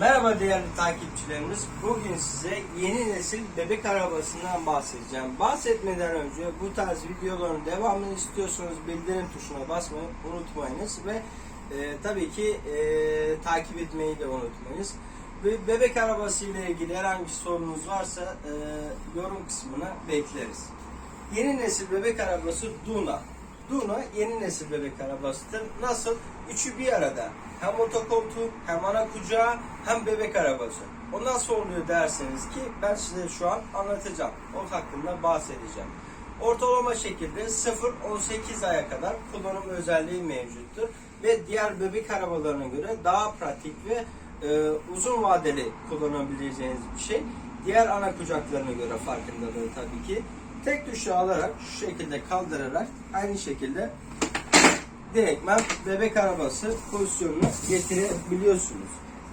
Merhaba değerli takipçilerimiz. Bugün size yeni nesil bebek arabasından bahsedeceğim. Bahsetmeden önce bu tarz videoların devamını istiyorsanız bildirim tuşuna basmayı unutmayınız ve e, tabii ki e, takip etmeyi de unutmayınız. Ve bebek arabası ile ilgili herhangi bir sorunuz varsa e, yorum kısmına bekleriz. Yeni nesil bebek arabası Duna. Duna yeni nesil bebek arabasıdır. Nasıl? Üçü bir arada. Hem otokoltuğu, hem ana kucağı, hem bebek arabası. O nasıl oluyor derseniz ki ben size şu an anlatacağım. O hakkında bahsedeceğim. Ortalama şekilde 0-18 aya kadar kullanım özelliği mevcuttur. Ve diğer bebek arabalarına göre daha pratik ve e, uzun vadeli kullanabileceğiniz bir şey. Diğer ana kucaklarına göre farkındalığı tabii ki. Tek tuşu alarak şu şekilde kaldırarak aynı şekilde direktmen bebek arabası pozisyonuna getirebiliyorsunuz.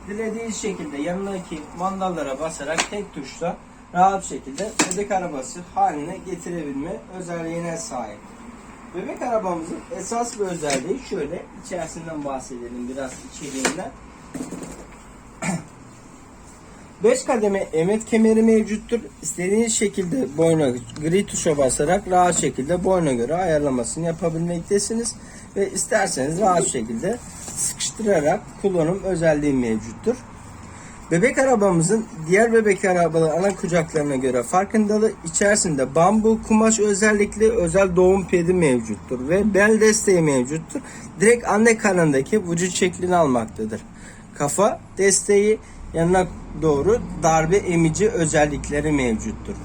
Dilediğiniz şekilde yanındaki mandallara basarak tek tuşla rahat şekilde bebek arabası haline getirebilme özelliğine sahip. Bebek arabamızın esas bir özelliği şöyle içerisinden bahsedelim biraz içeriğinden. 5 kademe emet kemeri mevcuttur. İstediğiniz şekilde boyuna gri tuşa basarak rahat şekilde boyuna göre ayarlamasını yapabilmektesiniz. Ve isterseniz rahat şekilde sıkıştırarak kullanım özelliği mevcuttur. Bebek arabamızın diğer bebek arabaları ana kucaklarına göre farkındalığı içerisinde bambu kumaş özellikli özel doğum pedi mevcuttur ve bel desteği mevcuttur. Direkt anne karnındaki vücut şeklini almaktadır. Kafa desteği yanına doğru darbe emici özellikleri mevcuttur.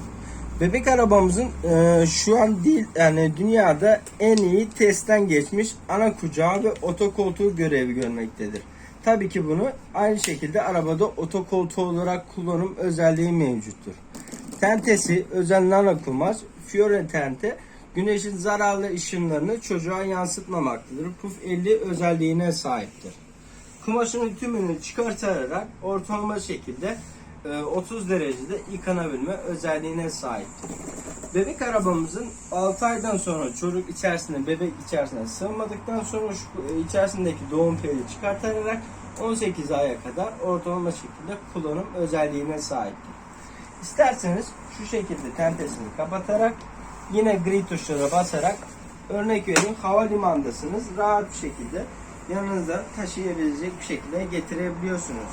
Bebek arabamızın e, şu an değil yani dünyada en iyi testten geçmiş ana kucağı ve otokoltuğu görevi görmektedir. Tabii ki bunu aynı şekilde arabada otokoltuğu olarak kullanım özelliği mevcuttur. Tentesi nano kumaş, Fiore tente güneşin zararlı ışınlarını çocuğa yansıtmamaktadır. Puf 50 özelliğine sahiptir. Kumaşının tümünü çıkartarak ortalama şekilde e, 30 derecede yıkanabilme özelliğine sahiptir. Bebek arabamızın 6 aydan sonra çocuk içerisinde bebek içerisine sığmadıktan sonra şu e, içerisindeki doğum peri çıkartarak 18 aya kadar ortalama şekilde kullanım özelliğine sahiptir. İsterseniz şu şekilde tentesini kapatarak yine gri tuşlara basarak örnek vereyim havalimanındasınız rahat bir şekilde yanınızda taşıyabilecek bir şekilde getirebiliyorsunuz.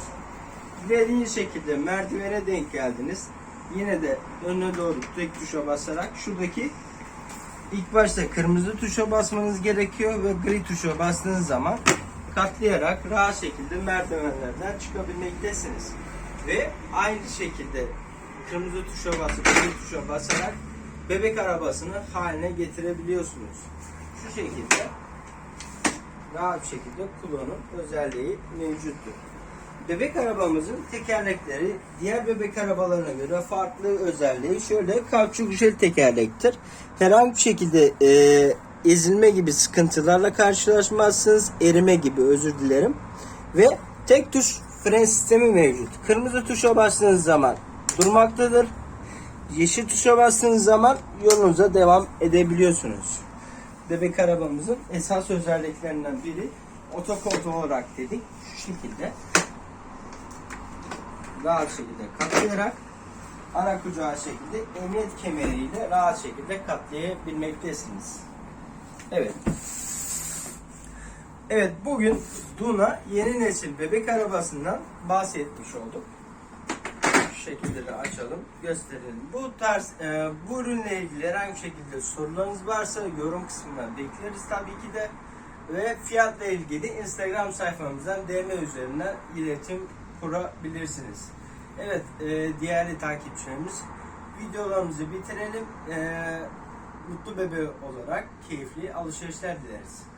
Dilediğiniz şekilde merdivene denk geldiniz. Yine de önüne doğru tek tuşa basarak şuradaki ilk başta kırmızı tuşa basmanız gerekiyor ve gri tuşa bastığınız zaman katlayarak rahat şekilde merdivenlerden çıkabilmektesiniz. Ve aynı şekilde kırmızı tuşa basıp gri tuşa basarak bebek arabasını haline getirebiliyorsunuz. Şu şekilde rahat şekilde kullanım özelliği mevcuttur. Bebek arabamızın tekerlekleri diğer bebek arabalarına göre farklı özelliği şöyle kauçuk jel tekerlektir. Herhangi bir şekilde e, ezilme gibi sıkıntılarla karşılaşmazsınız. Erime gibi özür dilerim. Ve tek tuş fren sistemi mevcut. Kırmızı tuşa bastığınız zaman durmaktadır. Yeşil tuşa bastığınız zaman yolunuza devam edebiliyorsunuz. Bebek arabamızın esas özelliklerinden biri otokoltuğu olarak dedik. Şu şekilde rahat şekilde katlayarak ana kucağı şekilde emniyet kemeriyle rahat şekilde katlayabilmektesiniz. Evet. Evet bugün Duna yeni nesil bebek arabasından bahsetmiş olduk. Şekilde de açalım, gösterelim. Bu tarz e, bu ürünle ilgili herhangi bir şekilde sorularınız varsa yorum kısmına bekleriz tabii ki de. Ve fiyatla ilgili Instagram sayfamızdan DM üzerinden iletişim kurabilirsiniz. Evet e, değerli takipçilerimiz videolarımızı bitirelim. E, mutlu bebe olarak keyifli alışverişler dileriz.